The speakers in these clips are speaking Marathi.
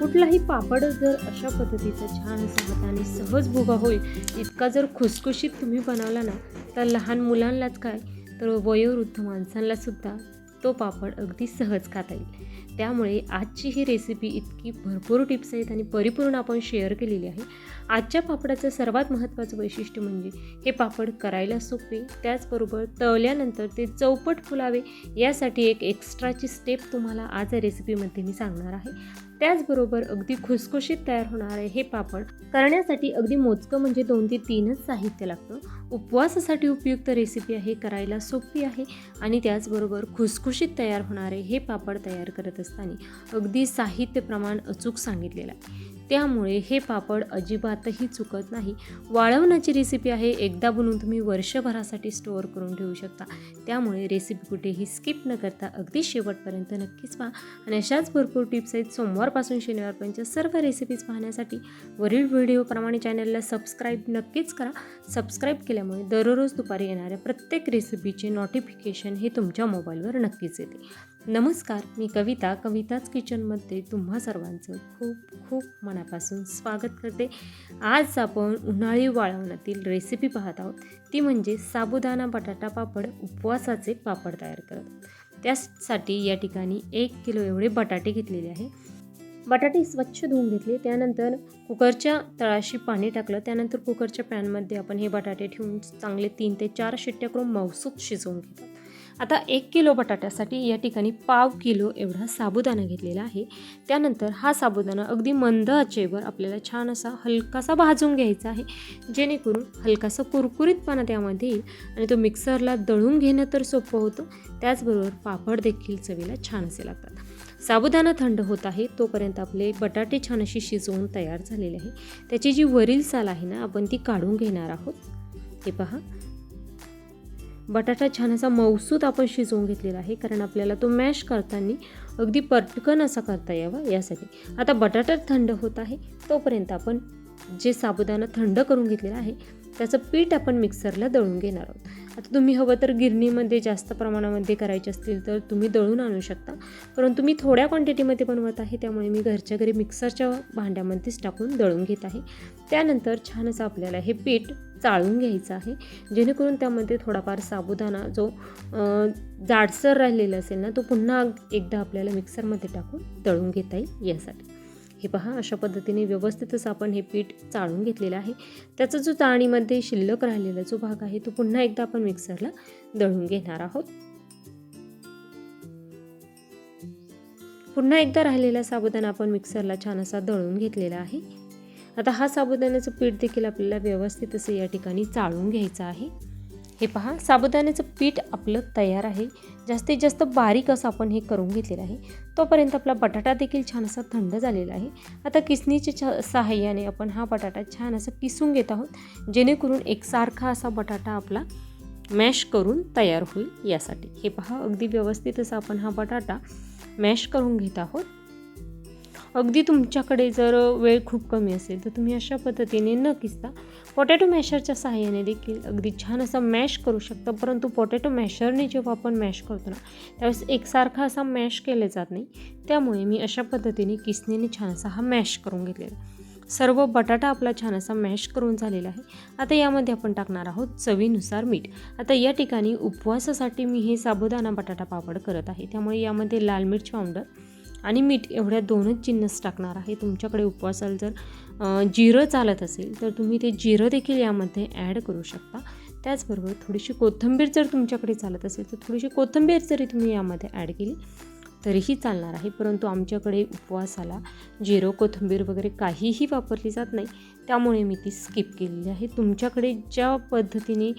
कुठलाही पापड जर अशा पद्धतीचा छान असा हाताने सहज भुगा होईल इतका जर खुसखुशीत तुम्ही बनवला ना तर लहान मुलांनाच काय तर वयोवृद्ध माणसांनासुद्धा तो पापड अगदी सहज खाता येईल. त्यामुळे आजची ही रेसिपी इतकी भरपूर टिप्स आहेत आणि परिपूर्ण आपण शेअर केलेली आहे. आजच्या पापडाचं सर्वात महत्त्वाचं वैशिष्ट्य म्हणजे हे पापड करायला सोपे त्याचबरोबर तळल्यानंतर ते चौपट फुलावे यासाठी एक एक्स्ट्राची स्टेप तुम्हाला आज या रेसिपीमध्ये मी सांगणार आहे. त्याचबरोबर अगदी खुसखुशीत तयार होणारे हे पापड करण्यासाठी अगदी मोजकं म्हणजे दोन ते तीनच साहित्य लागतं. उपवासासाठी उपयुक्त रेसिपी आहे करायला सोपी आहे आणि त्याचबरोबर खुसखुशीत तयार होणारे हे पापड तयार करत असताना अगदी साहित्य प्रमाण अचूक सांगितलेलं आहे. त्यामुळे हे पापड अजिबातही चुकत नाही. वाळवण्याची रेसिपी आहे एकदा बनवून तुम्ही वर्षभरासाठी स्टोअर करून ठेवू शकता. त्यामुळे रेसिपी कुठेही स्किप न करता अगदी शेवटपर्यंत नक्कीच पहा. आणि अशाच भरपूर टिप्स आहेत. सोमवारपासून शनिवारपर्यंत सर्व रेसिपीज पाहण्यासाठी वरील व्हिडिओप्रमाणे चॅनलला सबस्क्राईब नक्कीच करा. सबस्क्राईब केल्यामुळे दररोज दुपारी येणाऱ्या प्रत्येक रेसिपीचे नोटिफिकेशन हे तुमच्या मोबाईलवर नक्कीच येते. नमस्कार मी कविता. कविताच किचनमध्ये तुम्हा सर्वांचं खूप खूप मनापासून स्वागत करते. आज आपण उन्हाळी वाळवण्यातील रेसिपी पाहत आहोत. ती म्हणजे साबुदाणा बटाटा पापड उपवासाचे पापड तयार करत. त्यासाठी या ठिकाणी एक किलो एवढे बटाटे घेतलेले आहे. बटाटे स्वच्छ धुवून घेतले. त्यानंतर कुकरच्या तळाशी पाणी टाकलं. त्यानंतर कुकरच्या पॅनमध्ये आपण हे बटाटे ठेवून चांगले तीन ते चार शिट्ट्या करून मौसूक शिजवून घेतो आता एक किलो बटाट्यासाठी या ठिकाणी पाव किलो एवढा साबुदाणा घेतलेला आहे. त्यानंतर हा साबुदाणा अगदी मंद आचेवर आपल्याला छान असा हलकासा भाजून घ्यायचा आहे. जेणेकरून हलकासा कुरकुरीतपणा त्यामध्ये येईल आणि तो मिक्सरला दळून घेणं तर सोपं होतं. त्याचबरोबर पापड देखील चवीला छान असे लागतात. साबुदाणा थंड होत आहे तोपर्यंत आपले बटाटे छान अशी शिजवून तयार झालेले आहे. त्याची जी वरील साल आहे ना आपण ती काढून घेणार आहोत. हे पहा बटाटा छान असा मौसूत आपण शिजवून घेतलेला आहे कारण आपल्याला तो मॅश करताना अगदी पटकन असा करता यावा यासाठी. आता बटाटा थंड होत आहे तोपर्यंत आपण जे साबुदाणा थंड करून घेतलेला आहे त्याचं पीठ आपण मिक्सरला दळून घेणार आहोत. आता तुम्ही हवं तर गिरणीमध्ये जास्त प्रमाणामध्ये करायचे असतील तर तुम्ही दळून आणू शकता. परंतु मी थोड्या क्वांटिटीमध्ये बनवत आहे त्यामुळे मी घरच्या घरी मिक्सरच्या भांड्यामध्येच टाकून दळून घेत आहे. त्यानंतर छान असं आपल्याला हे पीठ चाळून घ्यायचं आहे. जेणेकरून त्यामध्ये थोडाफार साबुदाणा जो जाडसर राहिलेला असेल ना तो पुन्हा एकदा आपल्याला मिक्सरमध्ये टाकून दळून घेता येईल यासाठी. हे पहा अशा पद्धतीने व्यवस्थितच आपण हे पीठ चाळून घेतलेलं आहे. त्याचा जो चाळणीमध्ये शिल्लक राहिलेला जो भाग आहे तो पुन्हा एकदा आपण मिक्सरला दळून घेणार आहोत. पुन्हा एकदा राहिलेला साबुदाणा आपण मिक्सरला छान असा दळून घेतलेला आहे. आता हा साबुदाण्याचं पीठ देखील आपल्याला व्यवस्थित असं या ठिकाणी चाळून घ्यायचं आहे. हे पहा साबुदाण्याचं पीठ आपलं तयार आहे. जास्तीत जास्त बारीक असं आपण हे करून घेतलेलं आहे. तोपर्यंत आपला बटाटा देखील छान असा थंड झालेला आहे. आता किसणीच्या छ सहाय्याने आपण हा बटाटा छान असा किसून घेत आहोत जेणेकरून एकसारखा असा बटाटा आपला मॅश करून तयार होईल यासाठी. हे पहा अगदी व्यवस्थित असा आपण हा बटाटा मॅश करून घेत आहोत. अगदी तुमच्याकडे जर वेळ खूप कमी असेल तर तुम्ही अशा पद्धतीने न किसता पोटॅटो मॅशरच्या सहाय्याने देखील अगदी छान असा मॅश करू शकता. परंतु पोटॅटो मॅशरने जेव्हा आपण मॅश करतो ना त्यावेळेस एकसारखा असा मॅश केले जात नाही. त्यामुळे मी अशा पद्धतीने किसणीने छान असा हा मॅश करून घेतलेला सर्व बटाटा आपला छान असा मॅश करून झालेला आहे. आता यामध्ये आपण टाकणार आहोत चवीनुसार मीठ. आता या ठिकाणी उपवासासाठी मी हे साबुदाणा बटाटा पापड करत आहे. त्यामुळे यामध्ये लाल मिरची पावडर आणि मीठ एवढ्या दोनच जिन्नस टाकणार आहे. तुमच्याकडे उपवासाला जर जिरं चालत असेल तर तुम्ही ते जिरं देखील यामध्ये ॲड करू शकता. त्याचबरोबर थोडीशी कोथिंबीर जर तुमच्याकडे चालत असेल तर थोडीशी कोथिंबीर जरी तुम्ही यामध्ये ॲड केली तरीही चालणार आहे. परंतु आमच्याकडे उपवासाला जिरं कोथिंबीर वगैरे काहीही वापरली जात नाही. त्यामुळे मी ती स्किप केलेली आहे. तुमच्याकडे ज्या पद्धतीने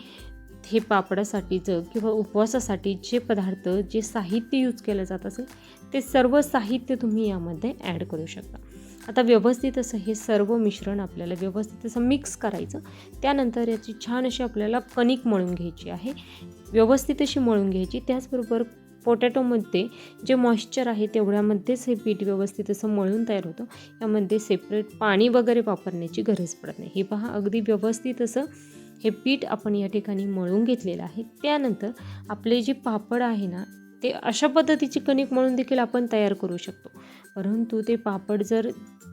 हे पापडासाठीचं किंवा उपवासासाठी जे पदार्थ जे साहित्य यूज केलं जात असेल ते सर्व साहित्य तुम्ही यामध्ये ॲड करू शकता. आता व्यवस्थित असं हे सर्व मिश्रण आपल्याला व्यवस्थित असं मिक्स करायचं. त्यानंतर याची छान अशी आपल्याला कणिक मळून घ्यायची आहे. व्यवस्थित अशी मळून घ्यायची. त्याचबरोबर पोटॅटोमध्ये जे मॉइश्चर आहे तेवढ्यामध्येच हे पीठ व्यवस्थित असं मळून तयार होतं. यामध्ये सेपरेट पाणी वगैरे वापरण्याची गरज पडत नाही. हे पहा अगदी व्यवस्थित असं हे पीठ आपण या ठिकाणी मळून घेतलेलं आहे. त्यानंतर आपले जे पापड आहे ना ते अशा पद्धतीची कणिक म्हणून देखील आपण तयार करू शकतो. परंतु ते पापड जर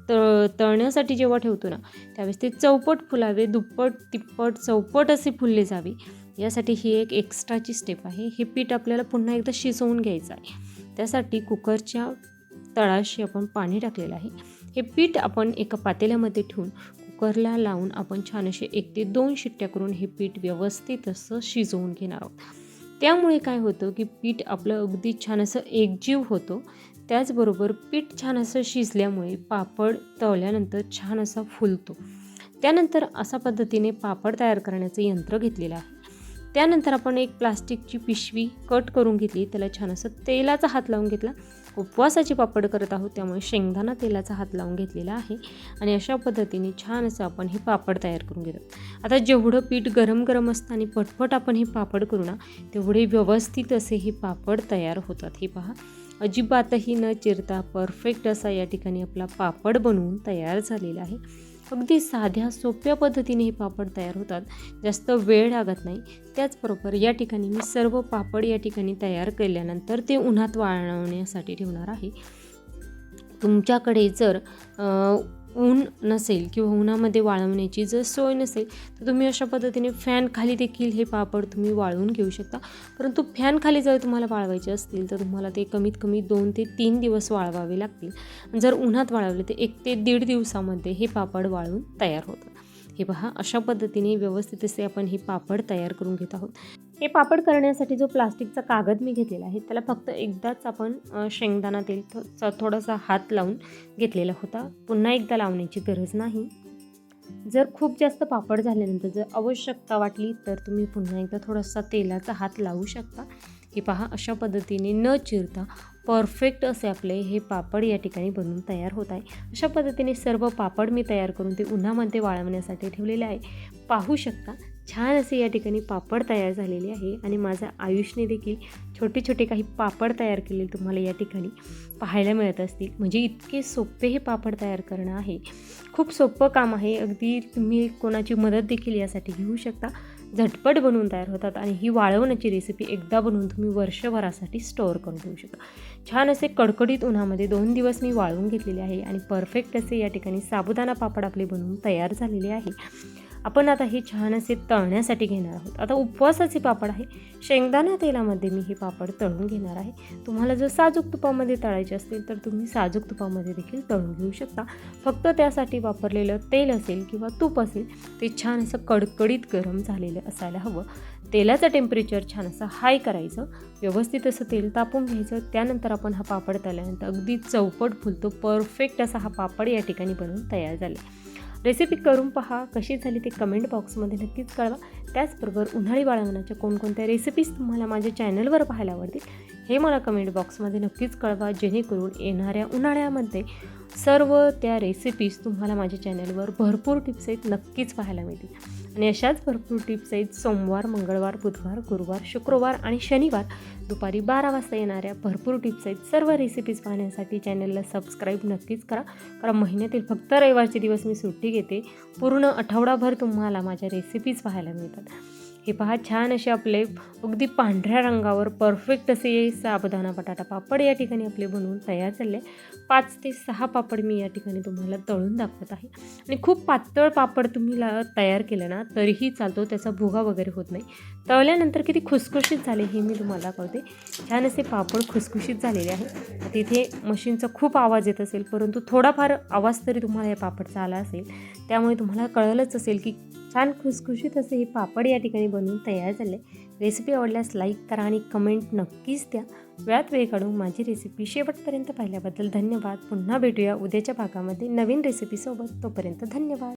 तळ तळण्यासाठी जेव्हा ठेवतो ना त्यावेळेस ते चौपट फुलावे दुप्पट तिप्पट चौपट असे फुलले जावे. यासाठी ही एक एक्स्ट्राची स्टेप आहे. हे पीठ आपल्याला पुन्हा एकदा शिजवून घ्यायचं आहे. त्यासाठी कुकरच्या तळाशी आपण पाणी टाकलेलं आहे. हे पीठ आपण एका पातेल्यामध्ये ठेवून कुकरला लावून आपण छान असे एक ते दोन शिट्ट्या करून हे पीठ व्यवस्थित असं शिजवून घेणार आहोत. त्यामुळे काय होतं की पीठ आपलं अगदी छान असं एकजीव होतो. त्याचबरोबर पीठ छान असं शिजल्यामुळे पापड तळल्यानंतर छान असा फुलतो. त्यानंतर अशा पद्धतीने पापड तयार करण्याचं यंत्र घेतलेलं आहे. त्यानंतर आपण एक प्लास्टिकची पिशवी कट करून घेतली. त्याला छान असं तेलाचा हात लावून घेतला. उपवासाचे पापड करत आहोत त्यामुळे शेंगदाणा तेलाचा हात लावून घेतलेला आहे आणि अशा पद्धतीने छान असं आपण हे पापड तयार करून घेतो. आता जेवढं पीठ गरम गरम असतं आणि पटपट आपण हे पापड करू ना तेवढे व्यवस्थित असे हे पापड तयार होतात. हे पहा अजिबातही न चिरता परफेक्ट असा या ठिकाणी आपला पापड बनवून तयार झालेला आहे. अगदी साध्या सोप्या पद्धतीने हे पापड तयार होतात. जास्त वेळ लागत नाही. त्याचबरोबर या ठिकाणी मी सर्व पापड या ठिकाणी तयार केल्यानंतर ते उन्हात वाळवण्यासाठी ठेवणार आहे. तुमच्याकडे जर ऊन नसेल किंवा उन्हामध्ये वाळवण्याची जर सोय नसेल तर तुम्ही अशा पद्धतीने फॅन खाली देखील हे पापड तुम्ही वाळवून घेऊ शकता. परंतु फॅन खाली जर तुम्हाला वाळवायचे असतील तर तुम्हाला ते कमीत कमी दोन ते तीन दिवस वाळवावे लागतील. जर उन्हात वाळवले तर एक ते दीड दिवसामध्ये हे पापड वाळून तयार होतं हे पहा अशा पद्धतीने व्यवस्थित असे आपण हे पापड तयार करून घेत आहोत. हे पापड करण्यासाठी जो प्लास्टिकचा कागद मी घेतलेला आहे त्याला फक्त एकदाच आपण शेंगदाणा तेल थोडासा हात लावून घेतलेला होता. पुन्हा एकदा लावण्याची गरज नाही. जर खूप जास्त पापड झाल्यानंतर जर आवश्यकता वाटली तर तुम्ही पुन्हा एकदा थोडासा तेलाचा हात लावू शकता. हे पहा अशा पद्धतीने न चिरता परफेक्ट असे आपले हे पापड या ठिकाणी बनवून तयार होत आहे. अशा पद्धतीने सर्व पापड मी तयार करून ते उन्हामध्ये वाळवण्यासाठी ठेवलेले आहे. पाहू शकता छान असे या ठिकाणी पापड तयार झालेले आहे आणि माझ्या आयुषने देखील छोटे छोटे काही पापड तयार केलेले तुम्हाला या ठिकाणी पाहायला मिळत असतील. म्हणजे इतके सोपे हे पापड तयार करणं आहे. खूप सोपं काम आहे. अगदी तुम्ही कोणाची मदत देखील यासाठी घेऊ शकता. झटपट बनवून तयार होतात आणि ही वाळवण्याची रेसिपी एकदा बनवून तुम्ही वर्षभरासाठी स्टोअर करून ठेवू शकता. छान असे कडकडीत उन्हामध्ये दोन दिवस मी वाळवून घेतलेले आहे आणि परफेक्ट असे या ठिकाणी साबुदाणा पापड आपले बनवून तयार झालेले आहे. आपण आता हे छान असे तळण्यासाठी घेणार आहोत. आता उपवासाचे पापड आहे. शेंगदाणा तेलामध्ये मी हे पापड तळून घेणार आहे. तुम्हाला जर साजूक तुपामध्ये तळायचे असतील तर तुम्ही साजूक तुपामध्ये देखील तळून घेऊ शकता. फक्त त्यासाठी वापरलेलं तेल असेल किंवा तूप असेल ते छान असं कडकडीत गरम झालेलं असायला हवं. तेलाचं टेम्परेचर छान असं हाय करायचं. व्यवस्थित असं तेल तापून घ्यायचं. त्यानंतर आपण हा पापड तळल्यानंतर अगदी चौपट फुलतो. परफेक्ट असा हा पापड या ठिकाणी बनवून तयार झाला. रेसिपी करून पहा कशी झाली ते कमेंट बॉक्समध्ये नक्कीच कळवा. त्याचबरोबर उन्हाळी बाळवण्याच्या कोणकोणत्या रेसिपीज तुम्हाला माझ्या चॅनलवर पाहायला आवडतील हे मला कमेंट बॉक्समध्ये नक्कीच कळवा. जेणेकरून येणाऱ्या उन्हाळ्यामध्ये सर्व त्या रेसिपीज तुम्हाला माझ्या चॅनलवर भरपूर टिप्स आहेत नक्कीच पाहायला मिळतील. आणि अशाच भरपूर टिप्स आहेत. सोमवार मंगळवार बुधवार गुरुवार शुक्रवार आणि शनिवार दुपारी बारा वाजता येणाऱ्या भरपूर टिप्स आहेत. सर्व रेसिपीज पाहण्यासाठी चॅनलला सबस्क्राईब नक्कीच करा. कारण महिन्यातील फक्त रविवारचे दिवस मी सुट्टी घेते. पूर्ण आठवडाभर तुम्हाला माझ्या रेसिपीज पाहायला मिळतात. हे पहा छान असे आपले अगदी पांढऱ्या रंगावर परफेक्ट असे साबुदाणा बटाटा पापड या ठिकाणी आपले बनवून तयार झाले. पाच ते सहा पापड मी या ठिकाणी तुम्हाला तळून दाखवत आहे. आणि खूप पातळ पापड तुम्ही ला तयार केलं ना तरीही चालतो त्याचा भुगा वगैरे होत नाही. तळल्यानंतर किती खुसखुशीत झाले हे मी तुम्हाला कळते. छान असे पापड खुसखुशीत झालेले आहे तिथे मशीनचा खूप आवाज येत असेल परंतु थोडाफार आवाज तरी तुम्हाला या पापडचा आला असेल. त्यामुळे तुम्हाला कळलंच असेल की छान खुसखुशीत असे हे पापड या ठिकाणी बनवून तयार झाले. रेसिपी आवडल्यास लाईक करा आणि कमेंट नक्कीच द्या. वेळात वेळ काढून माझी रेसिपी शेवटपर्यंत पाहिल्याबद्दल धन्यवाद. पुन्हा भेटूया उद्याच्या भागामध्ये नवीन रेसिपीसोबत तोपर्यंत धन्यवाद.